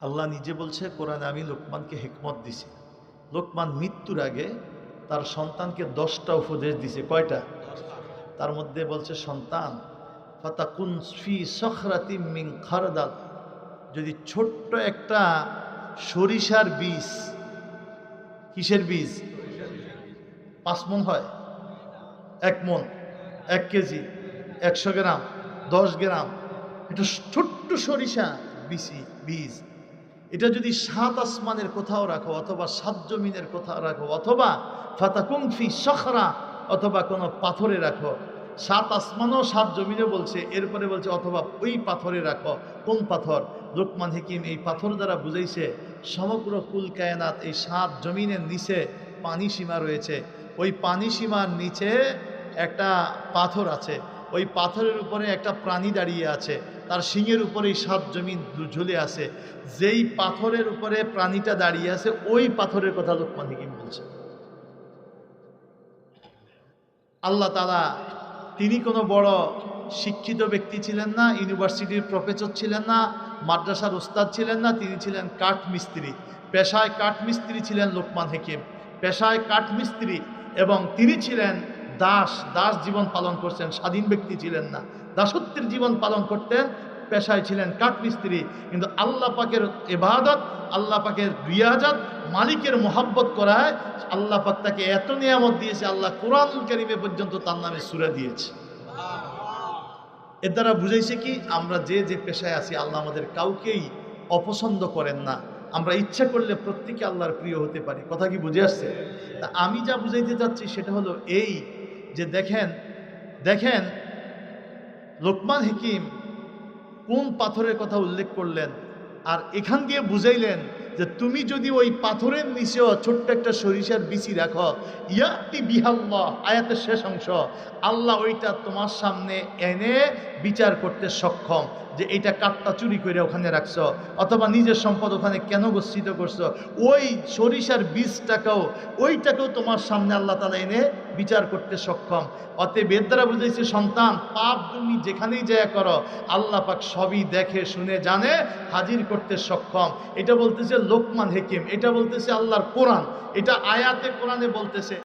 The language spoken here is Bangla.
আল্লাহ নিজে বলছে, কোরআনে আমি লোকমানকে হেকমত দিছি। লোকমান মৃত্যুর আগে তার সন্তানকে দশটা উপদেশ দিছে, কয়টা? তার মধ্যে বলছে, সন্তান, ফাতাকুন ফি সখরাতি মিন খারদাল যদি ছোট্ট একটা সরিষার বীজ, কিসের বীজ? পাঁচ মন হয়? এক মন এক কেজি, একশো গ্রাম, দশ গ্রাম। একটু ছোট্ট সরিষা বিসি বীজ। এটা যদি সাত আসমানের কোথাও রাখো, অথবা সাত জমিনের কোথাও রাখো, অথবা ফাতা ফাতাকুমফি সখরা, অথবা কোনো পাথরে রাখো, সাত আসমানও সাত জমিনে বলছে, এরপরে বলছে অথবা ওই পাথরে রাখো, কোন পাথর? লোকমান হেকিম এই পাথর দ্বারা বুঝাইছে, সমগ্র কুল কায়নাত এই সাত জমিনের নিচে পানি সীমা রয়েছে, ওই পানি সীমার নিচে একটা পাথর আছে ওই পাথরের উপরে একটা প্রাণী দাঁড়িয়ে আছে। তার শিঙের উপরে এই সাত জমিন ঝুলে আছে। যেই পাথরের উপরে প্রাণীটা দাঁড়িয়ে আছে, ওই পাথরের কথা লোকমান হিকিম বলছে। আল্লাহ তালা তিনি কোনো বড় শিক্ষিত ব্যক্তি ছিলেন না, ইউনিভার্সিটির প্রফেসর ছিলেন না, মাদ্রাসার উস্তাদ ছিলেন না, তিনি ছিলেন কাঠ মিস্ত্রি পেশায় কাঠ মিস্ত্রি ছিলেন লোকমান হেকিম। পেশায় কাঠ মিস্ত্রি এবং তিনি ছিলেন দাস দাস জীবন পালন করছেন, স্বাধীন ব্যক্তি ছিলেন না। দাসত্বের জীবন পালন করতেন, পেশায় ছিলেন কাঠমিস্ত্রি। কিন্তু আল্লাহ পাকের এবাদত আল্লাহ পাকের রিয়াজত, মালিকের মোহাব্বত করায় আল্লাহ পাক তাকে এত নিয়ামত দিয়েছে, আল্লাহ কোরআন কারিমে পর্যন্ত তার নামে সুরে দিয়েছে। এর দ্বারা বুঝাইছে কি, আমরা যে যে পেশায় আছি, আল্লাহ আমাদের কাউকেই অপছন্দ করেন না। আমরা ইচ্ছা করলে প্রত্যেকে আল্লাহর প্রিয় হতে পারি। কথা কি বুঝে আসছে? তা আমি যা বুঝাইতে চাচ্ছি সেটা হলো এই যে দেখেন দেখেন, লোকমান হিকিম কোন পাথরের কথা উল্লেখ করলেন? আর এখান দিয়ে বুঝাইলেন যে তুমি যদি ওই পাথরের নিচেও ছোট্ট একটা সরিষার বিচি রাখো, ইয়াতি বিহাল্লাহ, আয়াতের শেষ অংশ, আল্লাহ ওইটা তোমার সামনে এনে বিচার করতে সক্ষম যে এইটা কাঠটা চুরি করে ওখানে রাখছো, অথবা নিজের সম্পদ ওখানে কেন গচ্ছিত করছ। ওই সরিষার বীজটাকেও, ওইটাকেও তোমার সামনে আল্লাহ তালা এনে বিচার করতে সক্ষম। অতএব এর দ্বারা সন্তান, পাপ তুমি যেখানেই যায় করো, আল্লাহ পাক সবই দেখে, শুনে, জানে, হাজির করতে সক্ষম। এটা বলতেছে লোকমান হেকিম, এটা বলতেছে আল্লাহর কোরআন। এটা আয়াতে কোরআনে বলতেছে।